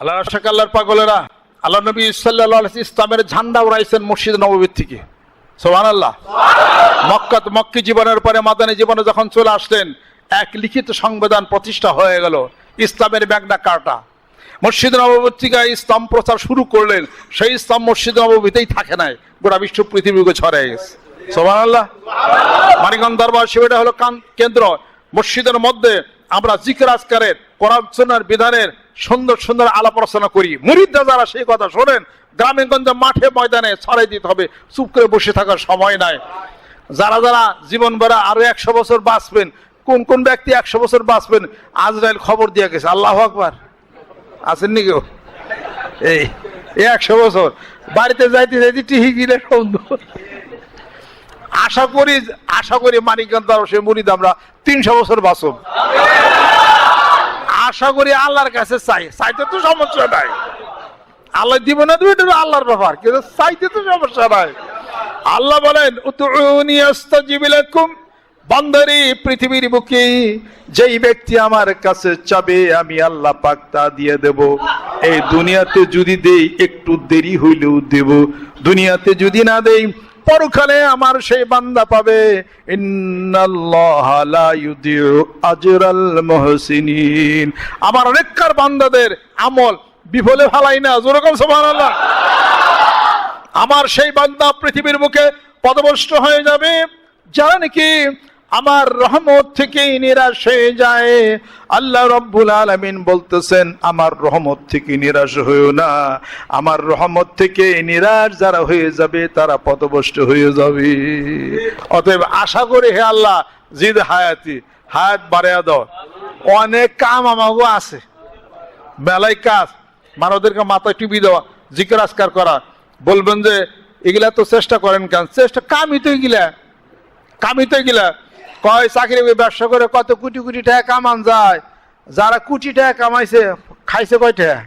আল্লাহ রাশাক আল্লাহর পাগলেরা আল্লাহ নবী সাল্লাহ ইসলামের ঝান্ডা উড়াইছেন মসজিদ নবীর থেকে। সোহান আল্লাহ মক্কাত মক্কি জীবনের পরে মাদানী জীবনে যখন চলে আসলেন, এক লিখিত সংবিধান প্রতিষ্ঠা হয়ে গেল, ইসলামের ব্যাগডা কাটা মসজিদ নববর্তিকা ইসলাম প্রচার শুরু করলেন, সেই ইসলাম মসজিদ নবীতেই থাকে নাই, গোটা বিশ্ব পৃথিবীকে ছড়াই গেছে। সোহান আল্লাহ মানিকগঞ্জ দরবার শিবিরটা হলো কান কেন্দ্র। মসজিদের মধ্যে আমরা জিকির আজকারের কোরআন বিধানের সুন্দর সুন্দর আলাপ আলোচনা করি। মুরিদরা যারা সেই কথা শোনেন গ্রামে গঞ্জে মাঠে ময়দানে ছড়াই দিতে হবে, চুপ করে বসে থাকার সময় নাই। যারা যারা জীবন বেড়া আরও একশো বছর বাঁচবেন, কোন কোন ব্যক্তি একশো বছর বাঁচবেন, আজরাইল খবর দিয়ে গেছে। আল্লাহ আকবার। আছেন নি কেউ? এই একশো বছর। বাড়িতে যাইতে যাইতে টিহি গিলে আশা করি আশা করি মানিকগঞ্জ সে মুরিদ আমরা তিনশো বছর বাঁচব। আশা করি আল্লাহর কাছে চাই। চাইতে তো সমস্যা নাই। আল্লাহ দিব না তুমি এটা আল্লাহর ব্যাপার। কিন্তু চাইতে তো সমস্যা নাই। আল্লাহ বলেন বান্দারি, পৃথিবীর বুকে যেই ব্যক্তি আমার কাছে চাবে, আমি আল্লাহ পাক তা দিয়ে দেব। এই দুনিয়াতে যদি দেই, একটু দেরি হইলেও দেব। দুনিয়াতে যদি না দেই পরকালে আমার সেই বান্দা পাবে। আমার অনেককার বান্দাদের আমল বিফলে ফালাই না, যেরকম সুবহানাল্লাহ। আমার সেই বান্দা পৃথিবীর মুখে পদভষ্ট হয়ে যাবে। যারা নাকি আমার রহমত থেকে নিরাশ হয়ে যায়। আল্লাহ রব্বুল আলমিন বলতেছেন, আমার রহমত থেকে নিরাশ হয়েও না। আমার রহমত থেকে নিরাশ যারা হয়ে যাবে, তারা পদভষ্ট হয়ে যাবে। অতএব আশা করে হে আল্লাহ, জিদ হায়াতি, হায়াত বাড়াইয়া দাও। অনেক কাম আমাগো আছে। মেলায় কাজ মানুষদেরকে মাথায় টিপি দেওয়া, জিকির আজকার করা। বলবেন যে, এগুলা তো চেষ্টা করেন কেন? চেষ্টা, কামই তো এগুলা। কামই তো এগুলা। কয় চাকরি ব্যবসা করে কত কোটি কোটি টাকা কামান যায়? যারা কোটি টাকা কামাইছে, খাইছে কয় টাকা?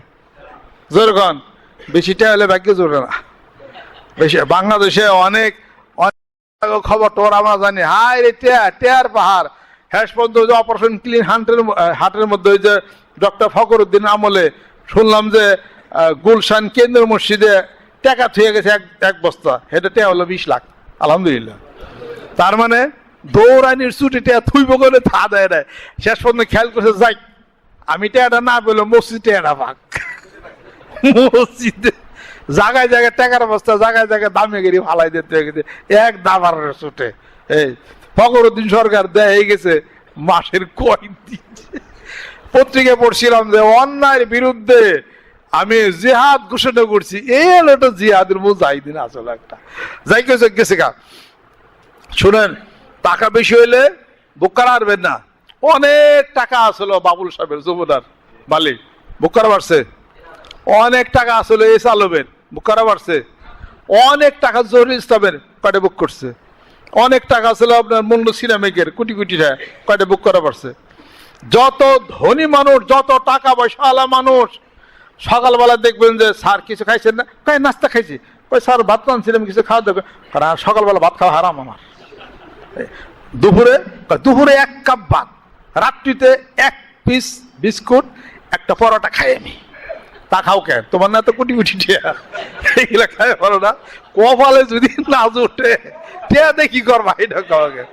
যেরকম বেশি টাকা হলে ভাগ্য জোরে না। বেশি, বাংলাদেশে অনেক অনেক খবর টবর আমরা জানি। হাই রে, টেয়া, টেয়ার পাহাড়। হ্যাস পর্যন্ত অপারেশন ক্লিন হান্টের, হাটের মধ্যে ওই যে ডক্টর ফকরুদ্দিন আমলে শুনলাম যে গুলশান কেন্দ্র মসজিদে টাকা থুয়ে গেছে এক এক বস্তা। এটা টেয়া হলো বিশ লাখ। আলহামদুলিল্লাহ। তার মানে দৌড়ানির ছুটি টেয়া থুইব করে থা দেয় না শেষ পর্যন্ত খেয়াল করছে, যাই, আমি টেয়াটা না পেল মসজিদ টেয়াটা পাক মসজিদে জায়গায় জায়গায় টাকার অবস্থা জায়গায় জায়গায় দামে গেড়ি ফালাই দিতে গেছে। এক দাবার ছুটে। এই ফকরুদ্দিন সরকার দেয় গেছে মাসের কয়েক দিন। পত্রিকায় পড়ছিলাম যে, অন্যায়ের বিরুদ্ধে আমি জেহাদ ঘোষণা করছি। এই হলো একটা জিহাদের মুজাহিদিন আসলে একটা। যাই গেছে গেছে গা। শুনেন টাকা বেশি হইলে বুকার আরবেন না। অনেক টাকা আসলো বাবুল সাহেবের জমিদার মালিক। বুকারা বাড়ছে। অনেক টাকা আসলে এস আলমের বুকারা বাড়ছে। অনেক টাকা জহুর ইসলামের কয়টা বুক করছে? অনেক টাকা ছিল আপনার মুন্নু সিনেমিকের কোটি কোটি টাকা কয়টা বুক করা পারছে যত ধনী মানুষ, যত টাকা পয়সা আলা মানুষ, সকালবেলা দেখবেন যে স্যার কিছু খাইছেন না? কয়, নাস্তা খাইছি। কই স্যার ভাত রাঁধছিলাম, কিছু খাওয়া দেবে কারণ সকালবেলা ভাত খাওয়া হারাম আমার। দুপুরে দুপুরে এক কাপ ভাত, রাত্রিতে এক পিস বিস্কুট, একটা পরোটা খাই আমি। তা খাও কে? তোমার না তো কোটি কোটি টিয়া। এগুলা খাই ভালো না। কপালে যদি না জোটে টিয়া কি করবা, এটা খাওয়াকে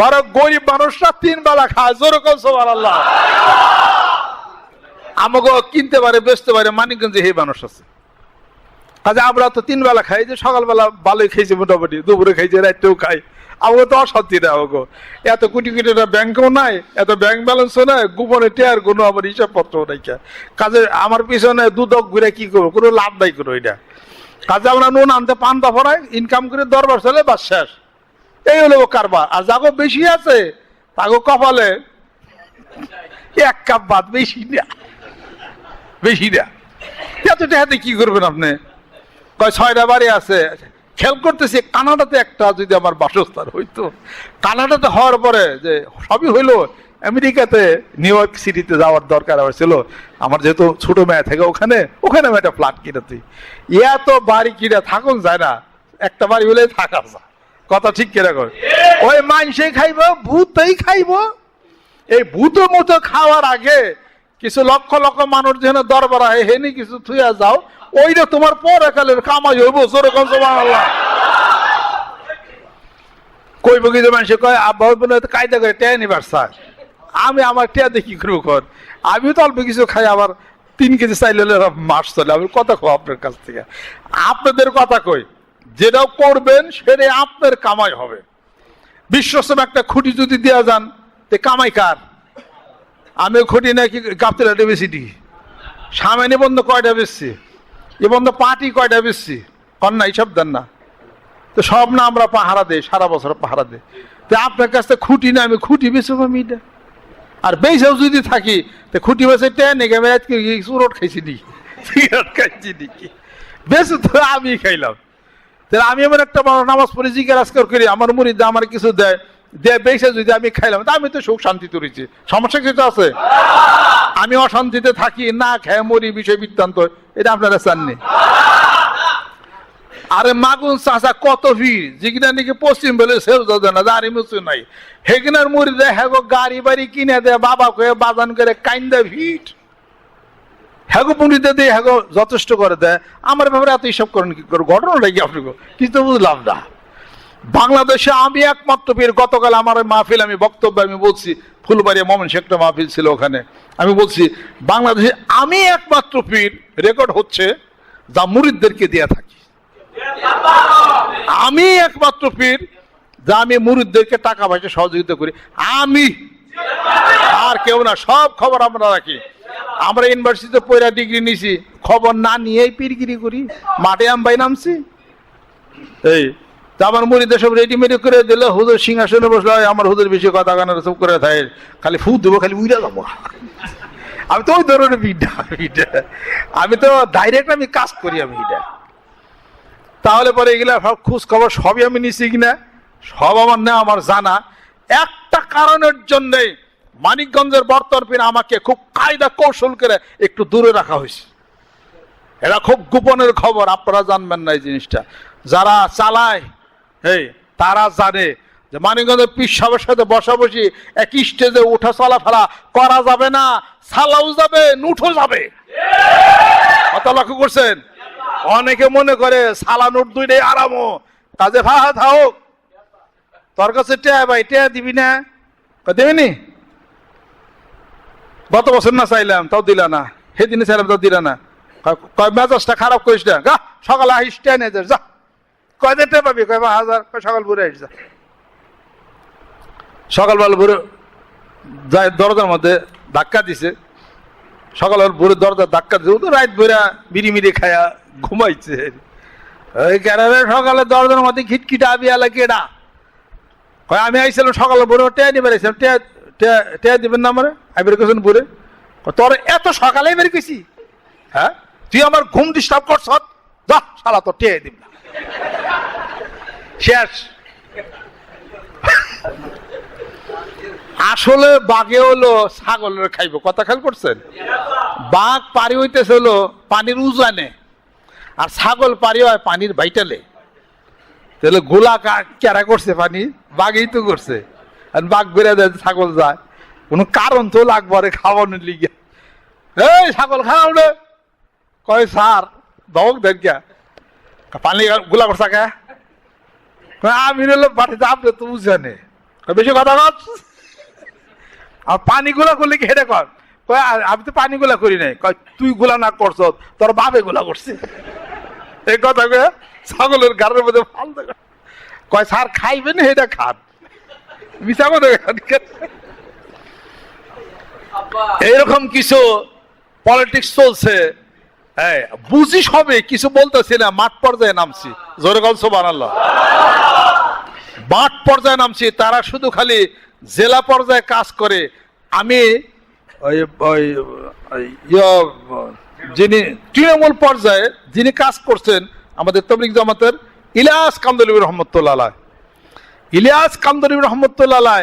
বড় গরিব মানুষরা তিন বেলা খায় যেরকম সবার আল্লাহ আমাকে কিনতে পারে, বেচতে পারে, মানিকগঞ্জে সেই মানুষ আছে। কাজে আমরা তো তিন বেলা খাই যে সকালবেলা ভালোই খাইছি মোটামুটি, দুপুরে খাইছি রাত্রেও খাই। আমাকে তো অশান্তি না আমাকে। এত কোটি কোটি টাকা ব্যাংকও নাই, এত ব্যাংক ব্যালেন্সও নাই, গোপনে টেয়ার কোনো আমার হিসাবপত্র নাই। কাজে আমার পিছনে দুদক ঘুরে কি করব, কোনো লাভ নাই কোনো এটা। কাজে আমরা নুন আনতে পান দফারাই ইনকাম করে দরবার চলে, বাস শেষ। এই হলো কারবার। আর যাগো বেশি আছে, তাগো কপালে এক কাপ ভাত বেশি না। বেশি না। এত টাকাতে কি করবেন আপনি? কয়, ছয়টা বাড়ি আছে। খেয়াল করতেছি, কানাডাতে একটা যদি আমার বাসস্থান হইতো। কানাডাতে হওয়ার পরে যে সবই হইল, আমেরিকাতে নিউ ইয়র্ক সিটিতে যাওয়ার দরকার আমার ছিল। আমার যেহেতু ছোট মেয়ে থেকে ওখানে ওখানে আমি একটা ফ্ল্যাট কিনেছি। এত বাড়ি কিনে থাকুন যায় না, একটা বাড়ি হলে থাকা যায়। কথা ঠিক কীরকম ওই মাংসে খাইব, ভূতেই খাইব। এই ভূত মতো খাওয়ার আগে কিছু লক্ষ লক্ষ মানুষ যেন দরবার হয় হেনি কিছু থুইয়া যাও ওইটা তোমার পরে কালের কামাই হইব যেরকম তোমার আল্লাহ কই বগিতে মানুষে, কয়, আব্বা হইব না কায়দা করে টেয়া নিবার স্যার। আমি আমার টেয়া দেখি করব কর। আমিও তো অল্প কিছু খাই, আবার তিন কেজি চাইলে মাস চলে আমি কথা কো আপনার কাছ থেকে। আপনাদের কথা কই, যেটাও করবেন সেটা আপনার কামাই হবে। বিশ্বসম একটা খুঁটি যদি দেওয়া যান, তে কামাই কার? আমি খুঁটি নাকি গাপ্তিলাটে বেশি দিই সামনে নিবন্ধ কয়টা বেশছি? এ বন্ধ পার্টি কয়টা বেশছি? কন্যা এইসব দেন না। তো সব না আমরা পাহারা দেই, সারা বছর পাহারা দেই। তো আপনার কাছ থেকে খুঁটি না, আমি খুঁটি বেচব আমি এটা। আর বেসেও যদি থাকি, তো খুঁটি বেসে টেনে আজকে চুরট খাইছি নি সিগারেট খাইছি নাকি? বেশ তো আমি খাইলাম। তাহলে আমি এমন একটা নামাজ পড়ে, জিজ্ঞাসা করি, আমার মুড়ি আমার কিছু দেয়? দেয় বেসে যদি আমি খাইলাম, তা আমি তো সুখ শান্তি তুলেছি সমস্যা কিছু আছে? আমি অশান্তিতে থাকি, না খেয়ে মরি, বিষয় বৃত্তান্ত। এটা আপনারা চাননি আরে মাগুন চাষা, কত ভিড়? যেখানে নাকি পশ্চিম বলে সেও যাবে না, দাঁড়ি মুসু নাই। হেগনার মুড়ি দেয় হ্যাগো গাড়ি বাড়ি কিনে দেয়, বাবা কয়ে বাজান করে কাইন্দা ভিড়। হ্যাগো পুঁড়িতে দিয়ে হ্যাগো যথেষ্ট করে দেয়। আমার ব্যাপারে এত হিসাব করেন কি করে? ঘটনাটা কি আপনি কিছু বুঝলাম না। বাংলাদেশে আমি একমাত্র পীর। গতকাল আমার মাহফিল, আমি বক্তব্য আমি বলছি। ফুলবাড়িয়া মমন একটা মাহফিল ছিল ওখানে। আমি বলছি, বাংলাদেশে আমি একমাত্র পীর। রেকর্ড হচ্ছে যা মুরিদদেরকে দিয়ে থাকি। আমি একমাত্র পীর যা আমি মুরিদদেরকে টাকা পয়সা সহযোগিতা করি। আমি। আর কেউ না, সব খবর আমরা রাখি। আমরা ইউনিভার্সিটিতে পয়লা ডিগ্রি নিছি। খবর না নিয়েই পীরগিরি করি। মাঠে আমবাই নামছি। এই তা আমার মুড়িতে সব রেডিমেডি করে দিল। হুজুর সিংহাসনে বসল আমার হুজুর বেশি কথা কানের সব করে থাকে। খালি ফু দেবো, খালি উইরা যাব। আমি তো ওই ধরনের বিদ্যা আমি তো ডাইরেক্ট আমি কাজ করি আমি এটা। তাহলে পরে এগুলা সব খোঁজ খবর সবই আমি নিছি কিনা? সব আমার না, আমার জানা। একটা কারণের জন্যে মানিকগঞ্জের বর্তরপিন আমাকে খুব কায়দা কৌশল করে একটু দূরে রাখা হয়েছে। এটা খুব গোপনের খবর, আপনারা জানবেন না এই জিনিসটা। যারা চালায় তারা জানে যে মানিকগঞ্জের পীর সাহেবের সাথে বসাবসি, একই স্টেজে উঠা চলাফেরা করা যাবে না সালাও যাবে, নুঠো যাবে। কথা লক্ষ্য করছেন? অনেকে মনে করে সালা নোট দুইটাই আরামো কাজে ভাত থাও তোর কাছে টেয়া ভাই, টেয়া দিবি না? দেবিনি? গত বছর না চাইলাম, তাও দিলা না। সেদিনে চাইলাম, তাও দিলা না। মেজাজটা খারাপ করিস না। গা সকালে আহিস, টেয়া নিয়ে যা। কয় দিন পাবি? কয় বা হাজার সকাল ভোরে আহিস যা সকালবেলা ভোরে যায় দরজার মধ্যে ধাক্কা দিছে। সকালের ভোরে দরজা ধাক্কা দিছে। ও তো রাত ভোরা বিড়ি মিড়ি খায়া ঘুমাইছে। ওই ক্যারারে সকালে দরজার মধ্যে খিটখিটা আবি আলা কেডা? কয়, আমি আইছিলাম সকালে ভোরে টেয়া নিবে আইছিলাম। টেয়া টেয়া টেয়া দিবেন না আমারে? আইবার কেছেন ভোরে? তোর এত সকালে বের কইছি? হ্যাঁ? তুই আমার ঘুম ডিস্টার্ব করছ? যা, শালা তো টেয়া দিব না। শেষ। আসলে বাঘে হলো ছাগলের খাইব। কথা খেয়াল করছেন? বাঘ পারি হইতেছে হলো পানির উজানে, আর ছাগল পারি হয় পানির বাইটালে। তাহলে গোলা কেরা করছে পানি? বাঘেই তো করছে। আর বাঘ বেড়ে দেয় ছাগল যায়। কোনো কারণ তো লাগবে খাওয়ানোর লিগে। এই ছাগল খাওয়াও রে। কয় সার দমক কে। পানি গোলা করছা কে? কয়, আমি হলো বাড়িতে আপনি তো বুঝানে বেশি কথা কর আর পানি গুলা করলে কি হেডে কর? আমি তো পানি গুলা করি নাই। কয় তুই গুলা না করছ তোর বাপে গুলা করছে। এই কথা কয়ে ছাগলের গাড়ের মধ্যে ফাল দেবে কয়। স্যার খাইবেন এটা খান। মিশা কথা এইরকম কিছু পলিটিক্স চলছে। হ্যাঁ বুঝি সবে কিছু বলতেছি না মাঠ পর্যায়ে নামছি। জোরে গল্প বানাল্লাহ মাঠ পর্যায়ে নামছি তারা শুধু খালি জেলা পর্যায়ে কাজ করে। আমি ইয়ে, যিনি তৃণমূল পর্যায়ে যিনি কাজ করছেন আমাদের তবলিক জামাতের ইলিয়াস কামদলিব রহমতুল্লাহ। ইলিয়াস কামদলিব রহমতুল্লাহ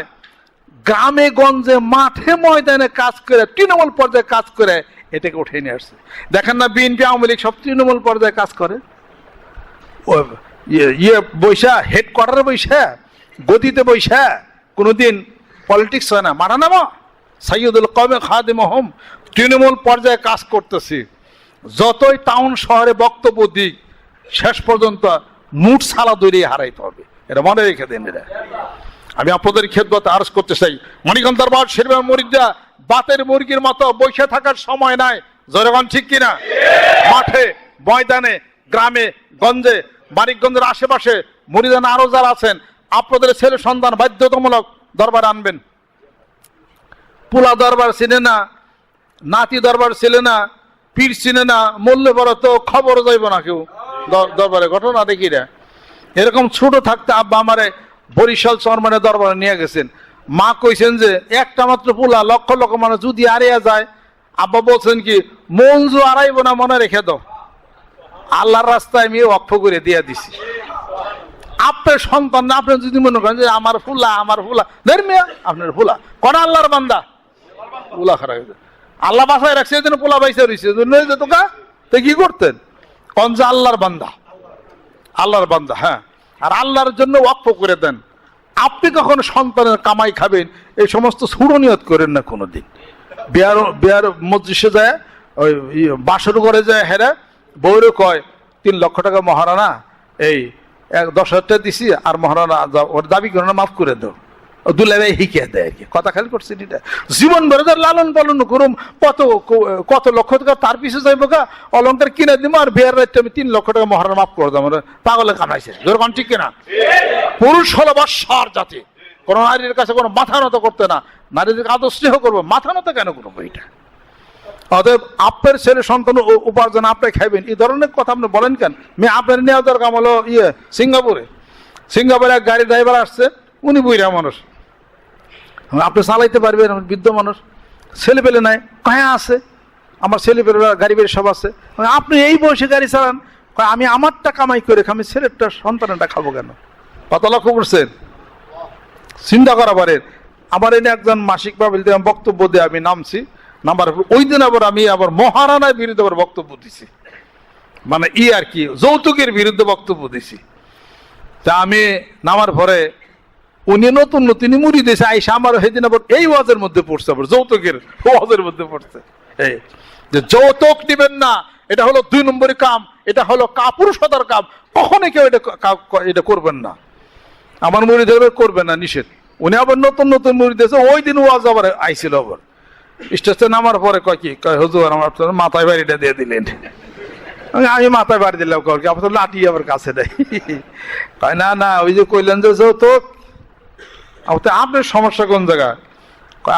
গ্রামে গঞ্জে মাঠে ময়দানে কাজ করে তৃণমূল পর্যায়ে কাজ করে এটাকে উঠে নিয়ে আসছে। দেখেন না বিএনপি আওয়ামী লীগ সব তৃণমূল পর্যায়ে কাজ করে। ইয়ে ইয়ে বৈশা হেডকোয়ার্টারে বৈশা গদিতে বৈশা, কোনোদিন পলিটিক্স হয় না। মারা নামো? সৈয়দুল কমে খাদিম হোম তৃণমূল পর্যায়ে কাজ করতেছি। যতই টাউন শহরে বক্তব্য দিক, শেষ পর্যন্ত মুঠ সালা দৌড়িয়ে হারাইতে হবে। এটা মনে রেখে দেন এটা আমি আপনাদের খেদমতে আরজ করতে চাই। মণিকান্ত দরবার শেরবার মরিদা বাতের মুরগির মতো বসে থাকার সময় নাই। জনগণ ঠিক কিনা? মাঠে, ময়দানে, গ্রামে, গঞ্জে মানিকগঞ্জের আশেপাশে মুরিদান আরও যারা আছেন, আপনাদের ছেলে সন্তান বাধ্যতামূলক দরবার আনবেন। পুলা দরবার চিনে না, নাতি দরবার ছিলে না, পীর চিনে না মূল্য বড় তো খবর যাইব না কেউ দরবারে, ঘটনা দেখি রে এরকম ছোট থাকতে আব্বা আমারে বরিশাল চরমানে দরবারে নিয়ে গেছেন। মা কইছেন যে, একটা মাত্র পুলা, লক্ষ লক্ষ মানুষ যদি আড়িয়া যায়, আব্বা বলছেন কি মঞ্জু আড়াইব না, মনে রেখে দাও। আল্লাহর রাস্তায় আমি অক্ষ করে দিয়ে দিছি। আপনার সন্তান না আপনি যদি মনে করেন যে আমার ফুলা আমার ফুলা ধর্মিয়া আপনার ফুলা। কোন আল্লাহর বান্দা? পোলা খারাপ আল্লাহ বাসায় রাখছে, এই জন্য পোলা বাইসা রয়েছে তোকা, তো কি করতেন? কোন যে আল্লাহর বান্দা? আল্লাহর বান্দা হ্যাঁ। আর আল্লাহর জন্য ওয়াক্ফ করে দেন। আপনি কখন সন্তানের কামাই খাবেন, এই সমস্ত সুরনিয়ত করেন না কোনোদিন। বিয়ার বিয়ার মজলিসে যায়, ওই বাসর করে যায়, হেরা বউরে কয়, তিন লক্ষ টাকা মহারানা, এই এক দশ হাজার টাকা দিছি আর মহারানা ওর দাবি করে মাফ করে দাও। দুলাই হিকে দেয় আর কি। কথা খেয়াল করছি এটা জীবন ভরে তার লালন পালন করুম, কত কত লক্ষ টাকা তার পিছু যাইব গা? অলঙ্কার কিনে দিব আর বিয়ার রাইতে আমি তিন লক্ষ টাকা মহারানা মাফ করে দেবো পাগলে কামাইছে যেরকম ঠিক কিনা? পুরুষ হলো বর্ষার জাতি। কোন নারীর কাছে কোনো মাথা নত করতে না। নারীদেরকে আদর স্নেহ করব। মাথা নত কেন করব এটা? অতএব আপনার ছেলে সন্তান উপার্জন আপনি খাইবেন। এই ধরনের কথা আপনি বলেন কেন? মেয়ে আপনার নেওয়া দরকার হলো ইয়ে সিঙ্গাপুরে। সিঙ্গাপুরে এক গাড়ি ড্রাইভার আসছে, উনি বুইরা মানুষ। আপনি চালাইতে পারবেন বৃদ্ধ মানুষ। ছেলে পেলে নাই, কয়ে আছে? আমার ছেলে পেলে গাড়ি বেড়ে সব আছে। আপনি এই বয়সে গাড়ি চালান আমি আমারটা কামাই করে আমি ছেলেরটা, সন্তানটা খাব কেন? কত লক্ষ্য করছেন? চিন্তা করা পারেন। আমার এনে একজন মাসিক বাবিল বক্তব্য দিয়ে আমি নামছি। নাম্বার, ওই দিন আবার আমি আবার মহারানার বিরুদ্ধে আবার বক্তব্য দিছি। মানে ই আর কি, যৌতুকের বিরুদ্ধে বক্তব্য দিছি। তা আমি নামার পরে উনি নতুন নতুন মুড়ি দিয়েছে আইসা আমার সেদিন আবার এই ওয়াজের মধ্যে পড়ছে আবার, যৌতুকের ওয়াজের মধ্যে পড়ছে। এই যে যৌতুক নিবেন না, এটা হলো দুই নম্বরের কাম, এটা হলো কাপুরুষতার কাম। কখনই কেউ এটা এটা করবেন না। আমার মুড়ি ধরবে, করবে না, নিষেধ। উনি আবার নতুন নতুন মুড়ি দিয়েছে, ওই দিন ওয়াজ আবার আইছিল আবার। স্টেশনে নামার পরে কয় কি, কয়, হুজুর, আমার আপনার মাথায় বাড়িটা দিয়ে দিলেন। আমি মাথায় বাড়ি দিলাম। কয়, কি আপনার লাঠি আবার কাছে দেয়। কয়, না না, ওই যে কইলেন যে যৌতুক, আপনি, আপনার সমস্যা কোন জায়গায়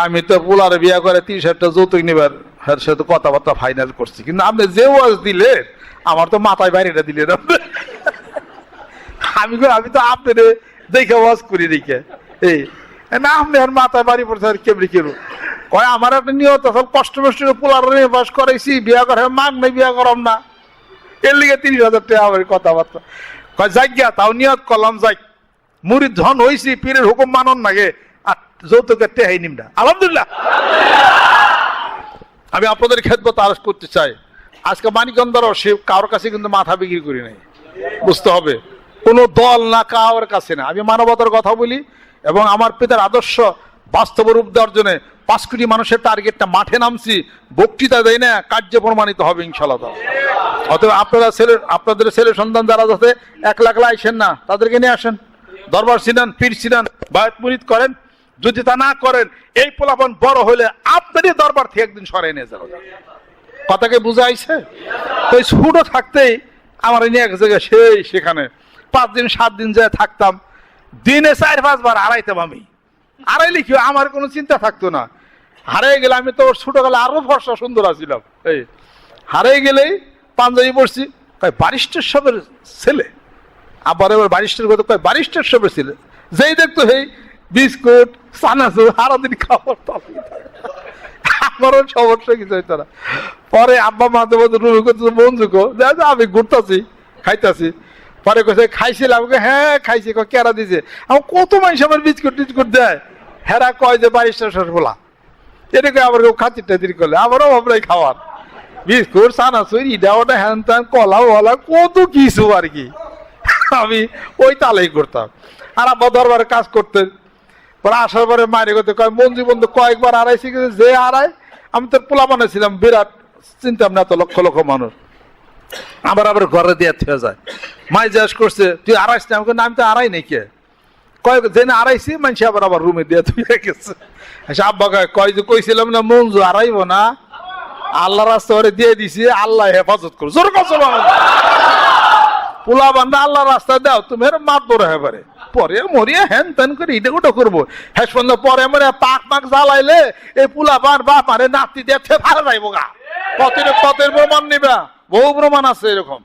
আমি তো পোলারে বিয়া করে হাজার টাকা যৌতুক নিবার হ্যাঁ সে তো কথাবার্তা ফাইনাল করছি। কিন্তু আপনি যে ওয়াজ দিলে, আমার তো মাথায় বাড়িটা দিলেন আমি আমি তো আপনার দেখে ওয়াজ করি রেখে এই না আপনি আর মাথায় বাড়ি পড়ছে, আর কেমনি কেন কয়, আমার একটা নিয়ত সব কষ্ট মষ্ট পোলার বাস করাইছি, বিয়া করে মাগ নাই, বিয়া করাম না। এর লিগে তিরিশ হাজার টাকা আমার কথাবার্তা। কয়, যাই গিয়া, তাও নিয়ত করলাম, যাই। মুড়ি ধন হইছি, পীরের হুকুম মানন নাগে আর যৌতুকের টেহাই নিমটা আলহামদুলিল্লাহ। আমি আপনাদের খেদমত আরজ করতে চাই। আজকে মানিকন্দর সে কারোর কাছে কিন্তু মাথা বিক্রি করি নাই। বুঝতে হবে। কোনো দল না, কারোর কাছে না। আমি মানবতার কথা বলি। এবং আমার পিতার আদর্শ বাস্তব রূপ দেওয়ার জন্য পাঁচ কোটি মানুষের টার্গেটটা মাঠে নামছি, বক্তৃতা দেয় না, কার্যে প্রমাণিত হবে ইনশাল্লাহ। অতএব আপনারা ছেলে আপনাদের ছেলে সন্তান যারা যাতে এক লাখ আইসেন না, তাদেরকে নিয়ে আসেন। দরবার সিনান, পীর সিনান, বায়াত মুরিদ করেন। যদি তা না করেন, এই পোলাপন বড় হলে আপনারই দরবার থেকে একদিন সরাই নিয়ে যাবে। কথাকে বুঝাইছে? তো ছোট থাকতেই আমার নিয়ে এক জায়গায় সেই সেখানে। পাঁচ দিন, সাত দিন যায় থাকতাম দিনে চার পাঁচবার হারাইতাম আমি। হারাইলে কি? আমার কোনো চিন্তা থাকতো না। হারিয়ে গেলে আমি তো ছোটবেলা আরও ফর্সা সুন্দর আছিলাম। এই হারিয়ে গেলেই পাঞ্জাবি পড়ছি কয় বারিস্টার সবের ছেলে। আবার এবার বারিস্টার কথা কয় বারিস্টার সবের ছেলে। যেই দেখতো হেই বিস্কুট সানাসু সারাদিন খাবার আমারও সমস্যা কিছু পরে আব্বা, মাঝে মাঝে রুমে বন্ধুকো আমি ঘুরতাছি, খাইতাছি। পরে কইছে, খাইছিলাম। হ্যাঁ খাইছি। কেরা দিছে? আমার কত মানুষ আমার বিস্কুট টিস্কুট দেয়? হেরা কয় যে বারিশটা সরফলা এটাকে আবার কেউ খাচ্ছি টেদির করলে? আমারও ভাবলাই খাওয়ার। বিস্কুট সানাসুর ইডা ওটা হ্যান ত্যান, কলা ওলা কত কিছু আর কি। আমি ওই তালাই করতাম। আর আব্বা দরবারে কাজ করতেন। পরে আসার পরে মায়ের কথা কয় মঞ্জু বন্ধু কয়েকবার আড়াইছি যে আড়াই আমি তোর পোলা বানাইছিলাম, বিরাট চিন্তা না তো লক্ষ লক্ষ মানুষ। আবার আবার ঘরে দিয়ে থুয়ে যায়। মাই জিজ্ঞাসা করছে, তুই আড়াইস না? আমাকে নাম তো আড়াই নেই কে? কয়েক জেনে আড়াইছি মানুষ আবার আবার রুমে দিয়ে থুয়ে গেছে। এসে আব্বা কয় কয় যে কইছিলাম না মঞ্জু আড়াইব না? আল্লাহ রাস্তা দিয়ে দিছি, আল্লাহ হেফাজত করো জোর কত পোলা বান্ধা আল্লাহ রাস্তা দাও, তুমি এর মার দৌড়ে হেবারে পরে মরিয়া হ্যান তেন করে ইটা ওটা করব। হ্যাঁ পরে মরে পাক পাক জ্বালাইলে এই পোলা বান বাপ আরে নাতি দেখতে ভালো যাইব গা। কতের কতের প্রমাণ নিবা। বহু প্রমাণ আছে এরকম।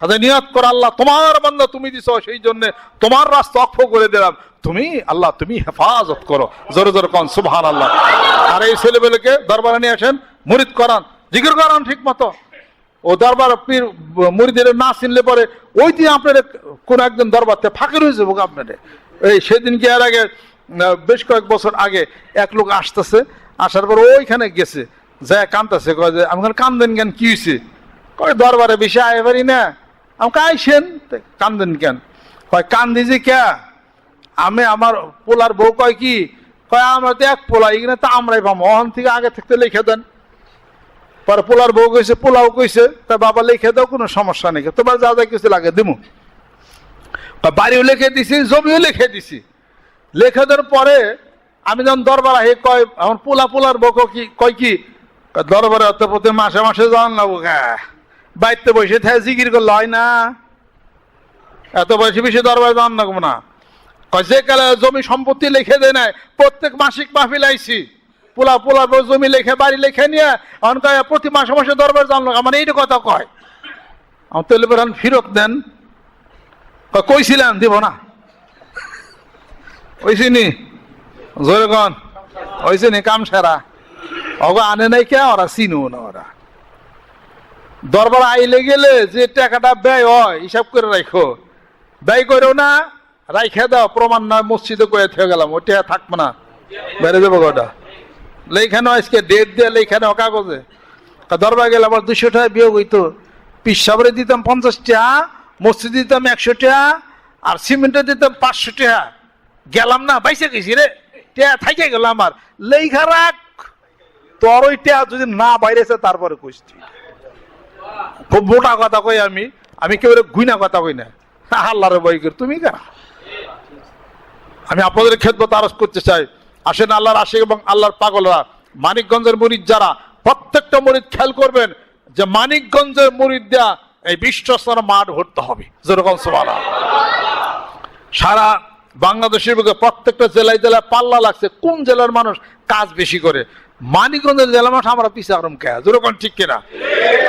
তাদের নিয়ত করে আল্লাহ তোমার বান্দা তুমি দিছ, সেই জন্য তোমার রাস্তা অক্ষ করে দিলাম। তুমি আল্লাহ, তুমি হেফাজত করো। জোরে জোরে কন সুবহান আল্লাহ আর এই ছেলেবেলেকে দরবারে নিয়ে আসেন, মুরিদ করান। জিকির করান ঠিক মতো। ও দরবার পীর, মুরিদের না চিনলে পরে ওই দিন আপনার কোন একজন দরবারতে ফাঁকের হয়ে যাব আপনার এই সেদিন কি আর আগে বেশ কয়েক বছর আগে এক লোক আসতেছে, আসার পর ওইখানে গেছে। যায় কান্দতেছে কয় যে, আমি কান্দেন কেন? কি হয়েছে কয় দরবারে বেশি আয় পারি না? আমাকে আইসেন কান্দেন কেন? কয় কান্দি যে কে? আমি আমার পোলার বউ কয় কি? কয়, আমরা তো এক পোলা এখানে তো আমরাই পাবো ওখান থেকে আগে থাকতে লিখে দেন। পরে পোলার বউ কইছে, পোলাও কইছে। তা বাবা লিখে দাও, কোনো সমস্যা নেই। তোমার যা যা কিছু লাগে দিমু। বাড়িও লিখে দিছি, জমিও লিখে দিছি। লিখে দেওয়ার পরে আমি যখন দরবার আহি কয়, আমার পোলা, পোলার বউ কি, কয় কি? দরবারে অত প্রতি মাসে মাসে যান না বোকা বাড়িতে বসে থাকে জিকির করলে হয় না। এত বয়সে বেশি দরবারে যান না না। কয় যে কালে জমি সম্পত্তি লিখে দেয় নাই, প্রত্যেক মাসিক মাহফিল আইছি। পোলা পোলা জমি লিখে, বাড়ি লিখে নিয়ে, এখন কয় প্রতি মাসে মাসে দরবার জানলো মানে এইটা কথা কয়। আমার তেলে বেরান ফিরত দেন কয় কইছিলাম, দিব না। ওইছিনি জোরে কন। ওইছিনি কাম সেরা। অগ আনে নাই কে, ওরা চিনো না ওরা। দরবার আইলে গেলে যে টাকাটা ব্যয় হয়, হিসাব করে রাখো ব্যয় করো না, রাইখে দাও, প্রমাণ নয়, মসজিদে করে থেকে গেলাম ওটা থাকব না। বেড়ে যাব গোটা লেখানো আজকে, ডেট দিয়ে লেখানো কাগজে। দরবার গেলে আবার দুশো টাকা বিয়োগ হইতো। পিসাবরে দিতাম পঞ্চাশ টাকা, মসজিদে দিতাম একশো টাকা, আর সিমেন্টে দিতাম পাঁচশো টাকা। গেলাম না, বাইসে গেছি রে। টাকা থাইকে গেল আমার। লেখা রাখ, তোর ওই টাকা যদি না বাইরেছে, তারপরে কইস তুই। খুব মোটা কথা কই আমি? আমি কেউ গুইনা কথা কই না? আল্লাহরে বই করি, তুমি কেন আমি আপনাদের খেদমত আরজ করতে চাই। আসেন আল্লাহর আশিক এবং আল্লাহর পাগলরা, মানিকগঞ্জের মুরিদ যারা, প্রত্যেকটা মুরিদ খেয়াল করবেন যে মানিকগঞ্জের মুরিদ দেয়া এই বিশ্বস্তর মাঠ ভরতে হবে। যেরকম সারা বাংলাদেশের বুকে প্রত্যেকটা জেলায় জেলায় পাল্লা লাগছে। কোন জেলার মানুষ কাজ বেশি করে? মানিকগঞ্জের জেলা মাঠ আমরা পিছিয়ে আরম কে যেরকম ঠিক কিনা?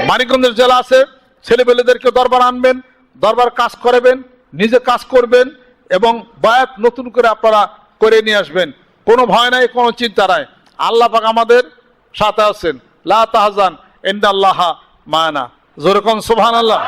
মানিকগঞ্জের জেলা আছে, ছেলেপেলেদেরকে দরবার আনবেন, দরবার কাজ করাবেন, নিজে কাজ করবেন এবং বায়াত নতুন করে আপনারা করে নিয়ে আসবেন। কোনো ভয় নাই, কোনো চিন্তা নাই। আল্লাহ পাক আমাদের সাথে আছেন। লা তাহজান ইন্দাল্লাহা মানা। যেরকম সুবহান আল্লাহ